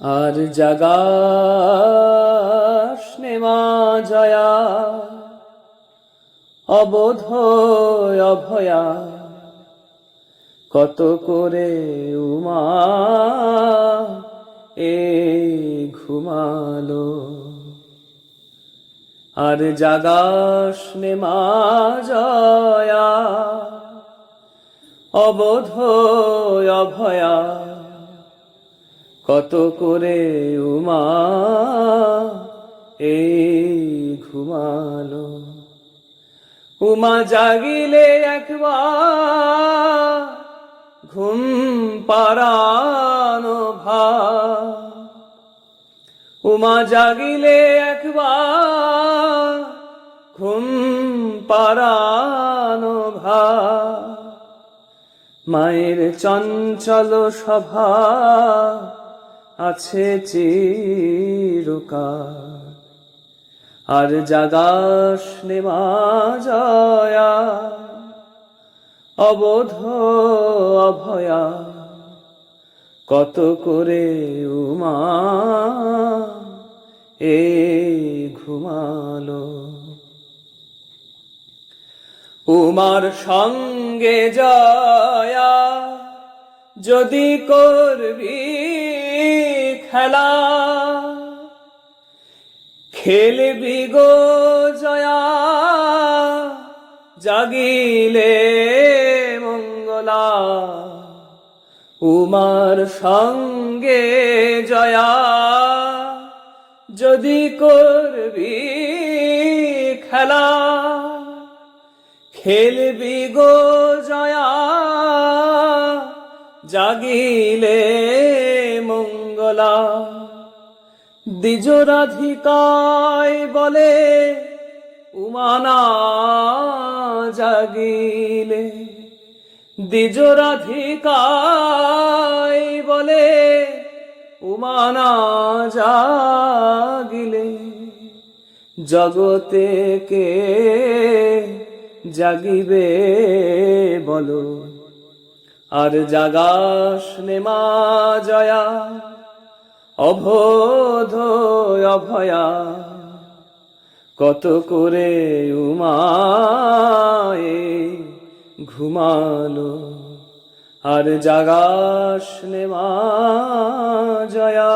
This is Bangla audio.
আর জাগাসনে মা জয়া, অবোধ অভয়া। কত করে উমা এ ঘুমালো। আর জাগাসনে মা জয়া, অবোধ অভয়া। কত করে উমা এই ঘুমালো। উমা জাগিলে একবার ঘুম পারানো ভা উমা জাগিলে একবার ঘুম পারানো ভা মায়ের চঞ্চল সভা আছে চিরকাল। আর জাগাস নেমা জয়া, অবোধ অভয়া। কত করে উমা এ ঘুমালো। উমার সঙ্গে জয়া যদি করবি খেলা। খেলবি গো জয়া, জাগিলে মঙ্গলা। উমার সঙ্গে জয়া, যদি করবি খেলা। খেলবি গো জয়া, জাগিলে মঙ্গলা। দ্বিজরাধিকায় বলে উমানা জাগিলে। দ্বিজরাধিকায় বলে উমানা জাগিলে। জগতে কে জাগিবে বলো। আর জাগাস নেমা জয়া। অবোধ অভয়া কত করে উমায়ে ঘুমালো আর জাগাস নেমা জয়া।